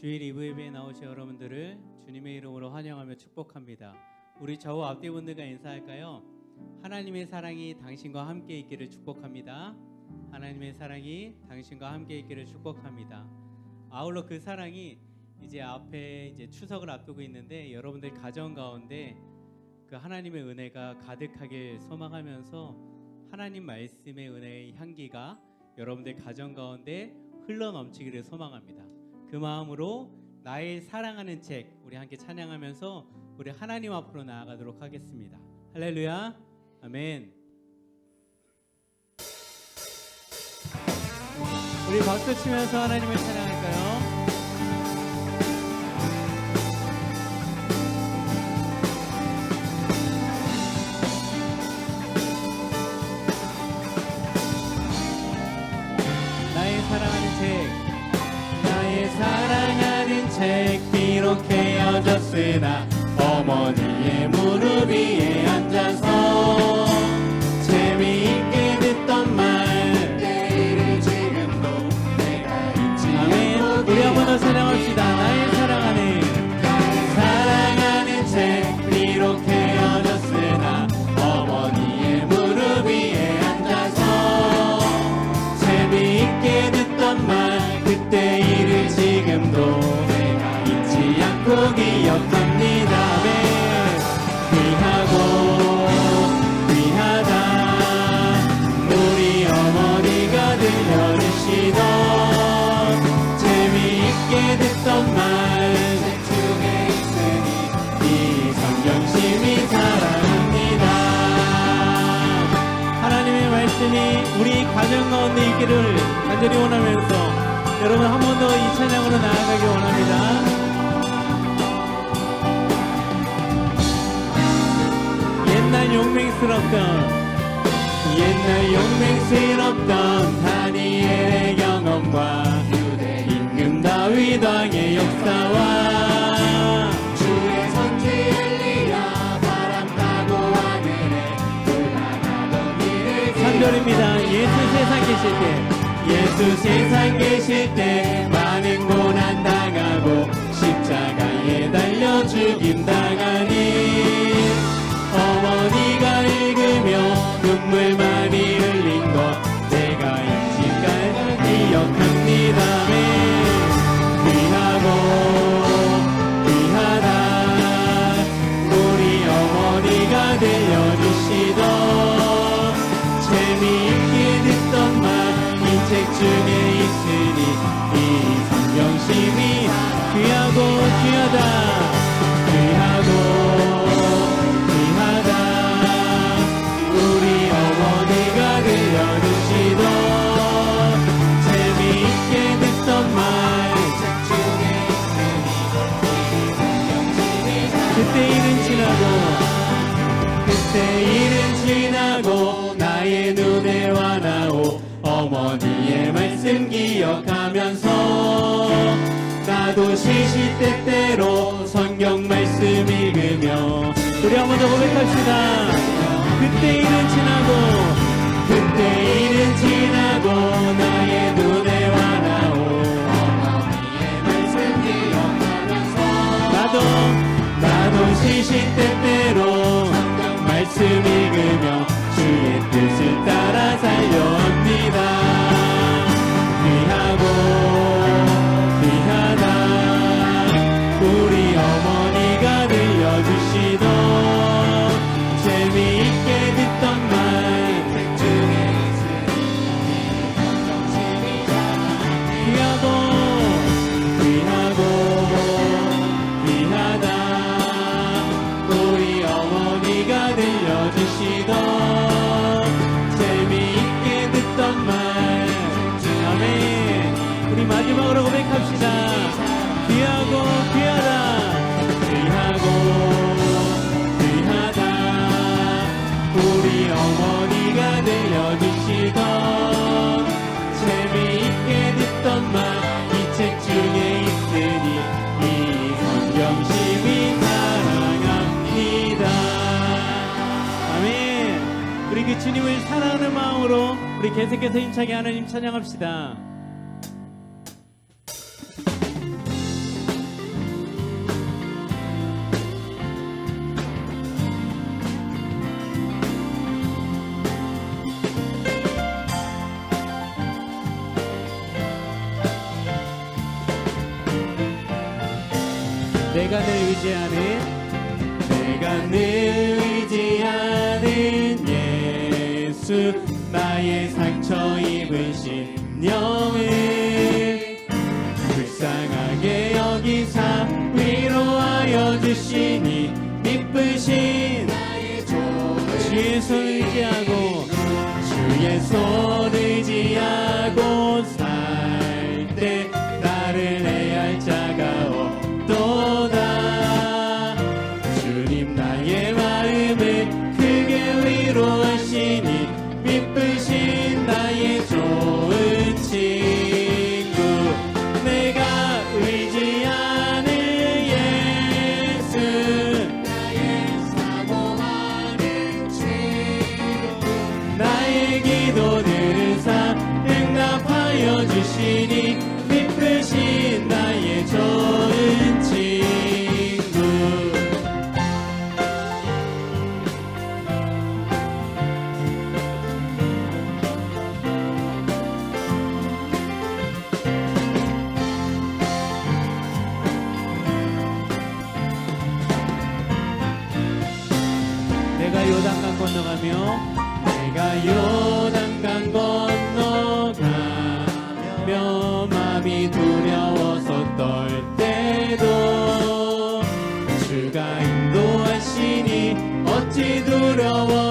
주일 이브 예배에 나오신 여러분들을 주님의 이름으로 환영하며 축복합니다. 우리 좌우 앞뒤 분들과 인사할까요? 하나님의 사랑이 당신과 함께 있기를 축복합니다. 하나님의 사랑이 당신과 함께 있기를 축복합니다. 아울러 그 사랑이 이제 앞에 이제 추석을 앞두고 있는데 여러분들 가정 가운데 그 하나님의 은혜가 가득하길 소망하면서 하나님 말씀의 은혜의 향기가 여러분들 가정 가운데 흘러 넘치기를 소망합니다. 그 마음으로 나의 사랑하는 책 우리 함께 찬양하면서 우리 하나님 앞으로 나아가도록 하겠습니다. 할렐루야. 아멘. 우리 박수 치면서 하나님을 찬양할까요? 책 비록 헤어졌으나 어머니의 무릎 위에 앉아서 재미있게 듣던 말. 내일을 지금도 내가 잊지 아멘. 우리 더 찬양 가정 가운데 있기를 간절히 원하면서 여러분 한 번 더 이 찬양으로 나아가기 원합니다. 옛날 용맹스럽던 옛날 용맹스럽던 다니엘의 경험과 유대 임금 다윗 왕의 역사와 주의 선지 엘리야 바람 타고 하늘에 올라가던 일을 3절입니다 예수 세상 계실 때 예수 세상 계실 때 많은 고난 이책 중에 있으니 이 성경심이 귀하고 귀하다 시시때때로 성경 말씀 읽으며 주의 뜻을 따라 감동으로 우리 계속해서 힘차게 하나님 찬양합시다. 내가 늘 의지하는 내가 늘 의지하는 예수 성령의 마음이 두려워서 떨 때도 주가 인도하시니 어찌 두려워?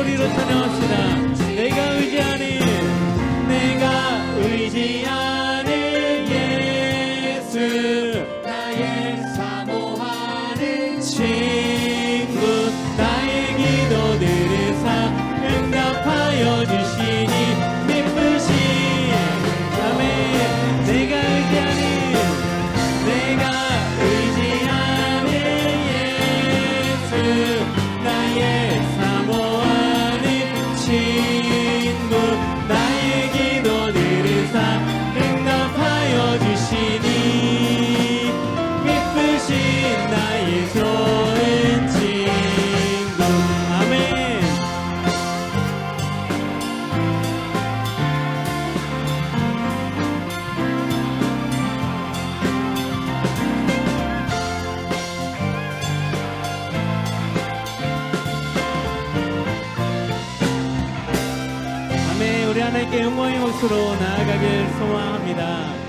소리로 찬양합시다. 내가 의지하니, 내가 의지하니. 하나님께 영광의 옷으로 나아가길 소망합니다.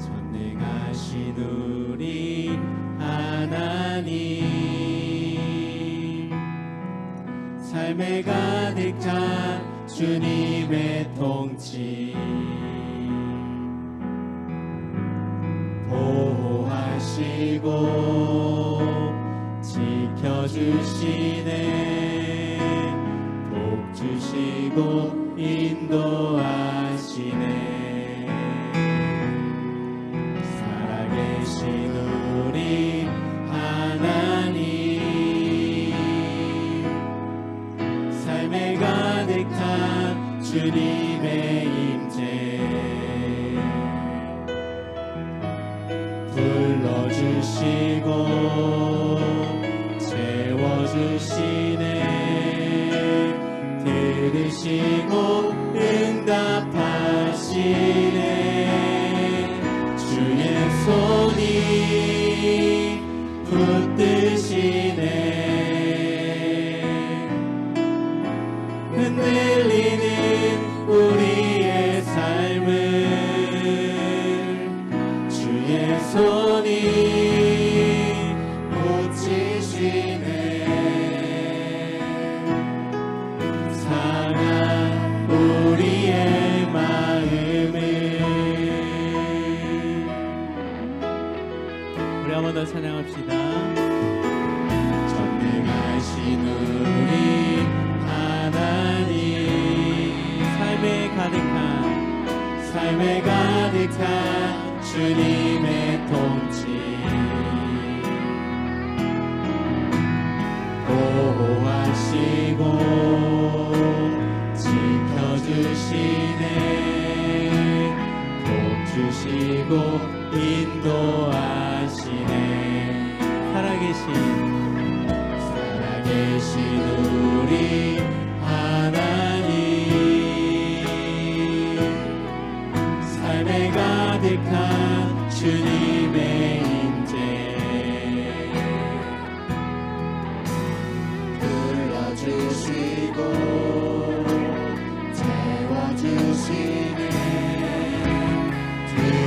전 내가 시도 삶에 가득 찬 주님의 통치. 보호하시고 지켜주시네. 복 주시고 인도하시네. 불러주시고 채워주시네. 들으시고 응답하시 듯한 주님의 통치. 보호하시고 지켜주시네. 복 주시고 인도하시네. 살아계신 살아계신 우리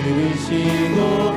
들으시고